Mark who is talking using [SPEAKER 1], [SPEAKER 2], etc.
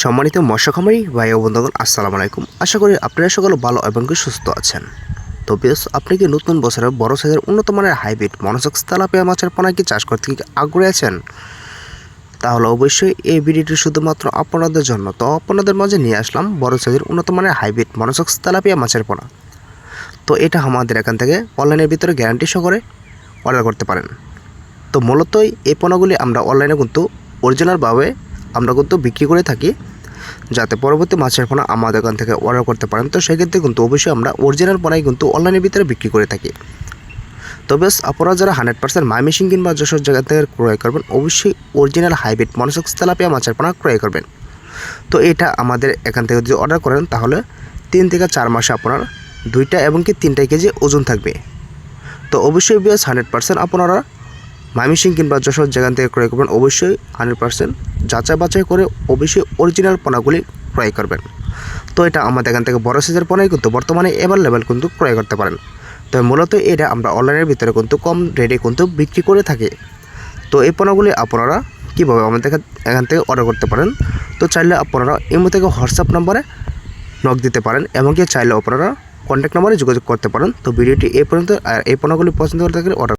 [SPEAKER 1] সম্মানিত খামারি ভাই ও বন্ধুগণ, আসসালামু আলাইকুম। আশা করি আপনারা সকলে ভালো এবং সুস্থ আছেন। তো বেশ আপনি কি নতুন বছরে বড় সাইজের উন্নত মানের হাইব্রিড মনোসক্স তেলাপিয়া মাছের পোনা কি চাষ করতে আগ্রহী আছেন? তাহলে অবশ্যই এই ভিডিওটি শুধুমাত্র আপনাদের জন্য। তো আপনাদের মাঝে নিয়ে আসলাম বড় সাইজের উন্নত মানের হাইব্রিড মনোসক্স তেলাপিয়া মাছের পোনা। তো এটা আমাদের এখান থেকে অনলাইনের ভিতরে গ্যারান্টি সহকারে অর্ডার করতে পারেন। তো মূলত এই পণ্যগুলি আমরা অনলাইনে কিন্তু অরিজিনালভাবে আমরা কিন্তু বিক্রি করে থাকি, যাতে পরবর্তী মাছের পোনা আমাদের এখান থেকে অর্ডার করতে পারেন। তো সেক্ষেত্রে কিন্তু অবশ্যই আমরা অরিজিনাল পোনাই কিন্তু অনলাইনের ভিতরে বিক্রি করে থাকি। তো বেশ, আপনারা যারা হান্ড্রেড পার্সেন্ট মাইমেশিং কিংবা যেসব জায়গা থেকে ক্রয় করবেন, অবশ্যই অরিজিনাল হাইব্রিড মনসক্স তেলাপিয়া মাছের পোনা ক্রয় করবেন। তো এটা আমাদের এখান থেকে যদি অর্ডার করেন, তাহলে তিন থেকে চার মাসে আপনার দুইটা এবং কি তিনটা কেজি ওজন থাকবে। তো অবশ্যই বেশ হান্ড্রেড পার্সেন্ট আপনারা মাইমিসিং কিংবা যশোর যেখান থেকে ক্রয় করবেন, অবশ্যই হান্ড্রেড পার্সেন্ট যাচাই বাছাই করে অবশ্যই অরিজিনাল পোনাগুলি ক্রয় করবেন। তো এটা আমাদের এখান থেকে বড় সাইজের পোনাই কিন্তু বর্তমানে অ্যাভেলেবেল কিন্তু ক্রয় করতে পারেন। তো মূলত এটা আমরা অনলাইনের ভিতরে কিন্তু কম রেটে কিন্তু বিক্রি করে থাকি। তো এই পণ্যগুলি আপনারা কীভাবে আমাদের এখান- থেকে অর্ডার করতে পারেন? তো চাইলে আপনারা এমনি থেকে হোয়াটসঅ্যাপ নাম্বারে নক দিতে পারেন, এমনকি চাইলে আপনারা কন্ট্যাক্ট নাম্বারে যোগাযোগ করতে পারেন। তো ভিডিওটি এই পর্যন্ত, আর এই পণ্যগুলি পছন্দ করে থাকলে অর্ডার